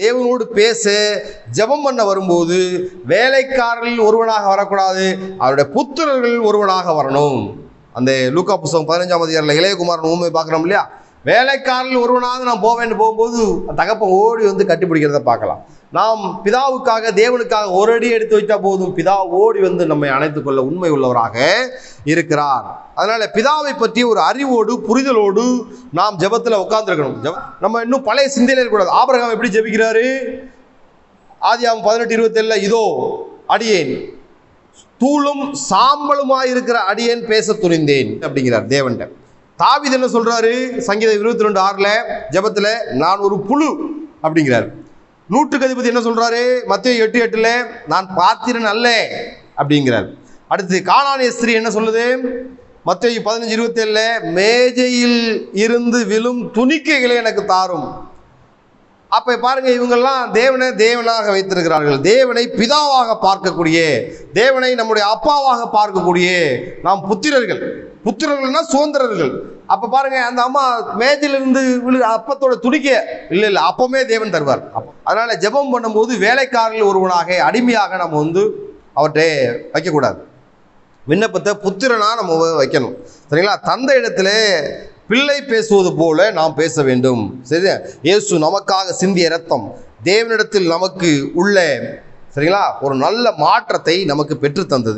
தேவனோடு பேச ஜெபம் பண்ண வரும்போது வேலைக்காரர்களில் ஒருவனாக வரக்கூடாது அவருடைய புத்திரர்கள் ஒருவனாக வரணும். அந்த லூக்கா புஸ்தகம் பதினஞ்சாம் அதிகாரில் இளையகுமாரன் ஊமை பார்க்குறோம் இல்லையா? வேலைக்காரர்கள் ஒருவனாக நான் போவேன்னு போகும்போது தகப்பன் ஓடி வந்து கட்டிப்பிடிக்கிறத பார்க்கலாம். நாம் பிதாவுக்காக தேவனுக்காக ஒரு அடி எடுத்து வைத்தா போதும். பிதா ஓடி வந்து நம்மை அணைத்துக்கொள்ள உண்மை உள்ளவராக இருக்கிறார். அதனால பிதாவை பற்றி ஒரு அறிவோடு புரிதலோடு நாம் ஜெபத்தில் உட்கார்ந்துருக்கணும். ஜெப நம்ம இன்னும் பழைய சிந்தையில் இருக்கக்கூடாது. ஆபரகம் எப்படி ஜெபிக்கிறாரு? ஆதியாம் பதினெட்டு இருபத்தேழில் இதோ அடியேன் தூளும் சாம்பலுமாய் இருக்கிற அடியேன் பேச துணிந்தேன் அப்படிங்கிறார் தேவன்ட தாவித என்ன சொல்கிறாரு சங்கீத இருபத்தி ரெண்டு ஆறில் ஜபத்தில் நான் ஒரு புழு அப்படிங்கிறார். நூற்றுக்கு அதிபதி என்ன சொல்கிறாரு மத்திய எட்டு எட்டில் நான் பாத்திரன் அல்ல அப்படிங்கிறார். அடுத்து காணானிய ஸ்திரீ என்ன சொல்லுது? மத்திய பதினஞ்சு இருபத்தேழுல மேஜையில் இருந்து விழும் துணிக்கைகளை எனக்கு தாரும். அப்ப பாருங்க இவங்கெல்லாம் தேவனை தேவனாக வைத்திருக்கிறார்கள். தேவனை பிதாவாக பார்க்கக்கூடிய தேவனை நம்முடைய அப்பாவாக பார்க்கக்கூடிய நாம் புத்திரர்கள். புத்திரர்கள்னா சுதந்திரர்கள். அப்ப பாருங்க அந்த அம்மா மேஜிலிருந்து விழு அப்பத்தோட துடிக்க இல்ல இல்ல அப்பமே தேவன் தருவார். அதனால ஜெபம் பண்ணும்போது வேலைக்காரர்கள் ஒருவனாக அடிமையாக நம்ம வந்து அவற்றை வைக்கக்கூடாது. விண்ணப்பத்தை புத்திரனாக நம்ம வைக்கணும். சரிங்களா? தந்த இடத்துல பிள்ளை பேசுவது போல நாம் பேச வேண்டும். சரியா? இயேசு நமக்காக சிந்திய ரத்தம் தேவனிடத்தில் நமக்கு உள்ள சரிங்களா? ஒரு நல்ல மாற்றத்தை நமக்கு பெற்று தந்தது